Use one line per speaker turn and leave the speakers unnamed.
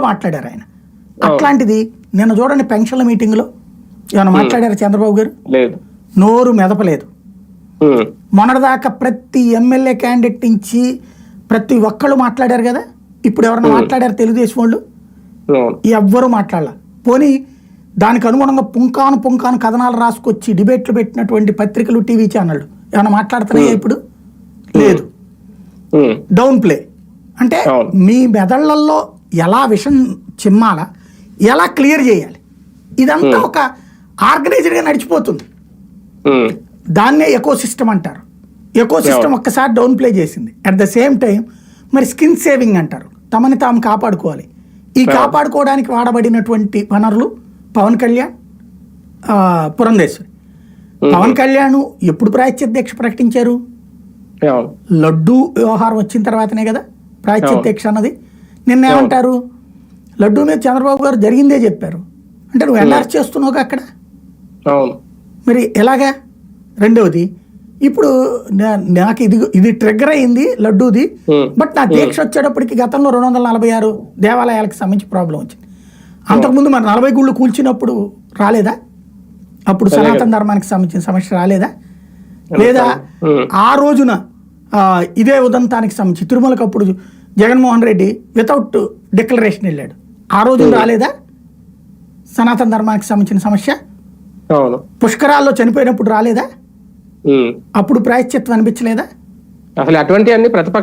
మాట్లాడారు ఆయన. అట్లాంటిది నిన్న చూడండి పెన్షన్ల మీటింగ్లో ఏమైనా మాట్లాడారు చంద్రబాబు గారు? నోరు మెదపలేదు. మొన్నటిదాకా ప్రతి ఎమ్మెల్యే క్యాండిడేట్ నుంచి ప్రతి ఒక్కళ్ళు మాట్లాడారు కదా? ఇప్పుడు ఎవరైనా మాట్లాడారు తెలుగుదేశం వాళ్ళు? ఎవ్వరూ మాట్లాడాల. పోనీ దానికి అనుగుణంగా పుంకాను పుంకాను కథనాలు రాసుకొచ్చి డిబేట్లు పెట్టినటువంటి పత్రికలు టీవీ ఛానళ్ళు ఏమైనా మాట్లాడుతున్నాయా ఇప్పుడు? లేదు. Downplay. అంటే. మీ మెదళ్ళలో ఎలా విషం చిమ్మాలా ఎలా క్లియర్ చేయాలి? ఇదంతా ఒక ఆర్గనైజ్డ్గా నడిచిపోతుంది. దాన్నే ఎకో సిస్టమ్ అంటారు. ఎకో సిస్టమ్ ఒక్కసారి డౌన్ ప్లే చేసింది. అట్ ద సేమ్ టైం మరి స్కిన్ సేవింగ్ అంటారు. తమని తాము కాపాడుకోవాలి. ఈ కాపాడుకోవడానికి వాడబడినటువంటి వనరులు పవన్ కళ్యాణ్ పురంధేశ్వరి. పవన్ కళ్యాణ్ ఎప్పుడు ప్రాయశ్చిత దీక్ష ప్రకటించారు లడ్డు వ్యవహారం వచ్చిన తర్వాతనే కదా ప్రాయశ్చిత. దీక్ష అన్నది. నిన్న ఏమంటారు లడ్డు మీద చంద్రబాబు గారు జరిగిందే చెప్పారు. అంటే నువ్వు ఎన్ఆర్స్ చేస్తున్నావు అక్కడ? మరి ఎలాగా? రెండవది ఇప్పుడు నాకు ఇది ఇది ట్రిగ్గర్ అయింది లడ్డూది. బట్ నా దీక్ష వచ్చేటప్పటికి గతంలో రెండు వందల నలభై ఆరు దేవాలయాలకు సంబంధించి ప్రాబ్లం వచ్చింది. అంతకుముందు మరి నలభై గుళ్ళు కూల్చినప్పుడు రాలేదా? అప్పుడు సనాతన ధర్మానికి సంబంధించిన సమస్య రాలేదా? లేదా. ఆ రోజున ఇదే ఉదంతానికి సంబంధించి తిరుమలకు అప్పుడు జగన్మోహన్ రెడ్డి వితౌట్ డిక్లరేషన్ వెళ్ళాడు. ఆ రోజు రాలేదా? సనాతన ధర్మానికి సంబంధించిన సమస్య? పుష్కరాల్లో చనిపోయినప్పుడు రాలేదా?
ఉమ్.
అప్పుడు ప్రాయశ్చిత్వం అనిపించలేదా?
అసలు అటువంటి అన్ని ప్రతిపక్ష